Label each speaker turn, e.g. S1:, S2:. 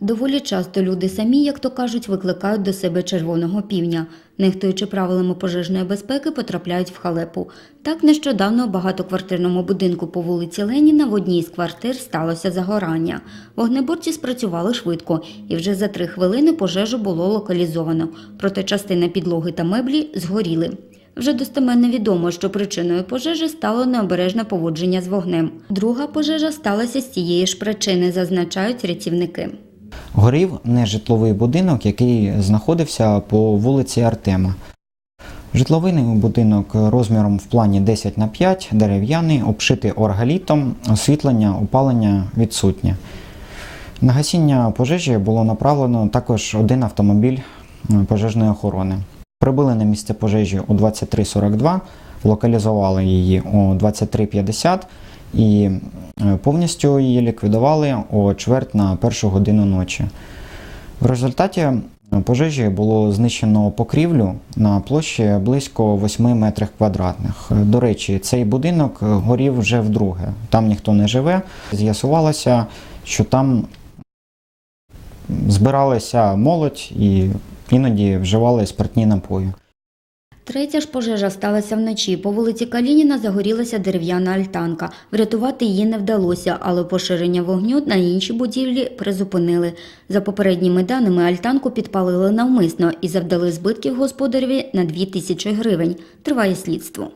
S1: Доволі часто люди самі, як то кажуть, викликають до себе червоного півня. Нехтуючи правилами пожежної безпеки, потрапляють в халепу. Так нещодавно у багатоквартирному будинку по вулиці Леніна в одній з квартир сталося загорання. Вогнеборці спрацювали швидко, і вже за три хвилини пожежу було локалізовано. Проте частина підлоги та меблі згоріли. Вже достеменно відомо, що причиною пожежі стало необережне поводження з вогнем. Друга пожежа сталася з цієї ж причини, зазначають рятівники.
S2: Горів нежитловий будинок, який знаходився по вулиці Артема. Житловий будинок розміром в плані 10 на 5, дерев'яний, обшитий оргалітом, освітлення, опалення відсутнє. На гасіння пожежі було направлено також один автомобіль е, пожежної охорони. Прибули на місце пожежі у 23.42, локалізували її у 23.50 і повністю її ліквідували о чверть на першу годину ночі. В результаті е, пожежі було знищено покрівлю на площі близько 8 метрів квадратних. Е, До речі, цей будинок е, горів вже вдруге. Там ніхто не живе. З'ясувалося, що там збиралася молодь і іноді вживали спиртні напої.
S1: Третя ж пожежа сталася вночі. По вулиці Калініна загорілася дерев'яна альтанка. Врятувати її не вдалося, але поширення вогню на інші будівлі призупинили. За попередніми даними, альтанку підпалили навмисно і завдали збитків господареві на 2 тисячі гривень. Триває слідство.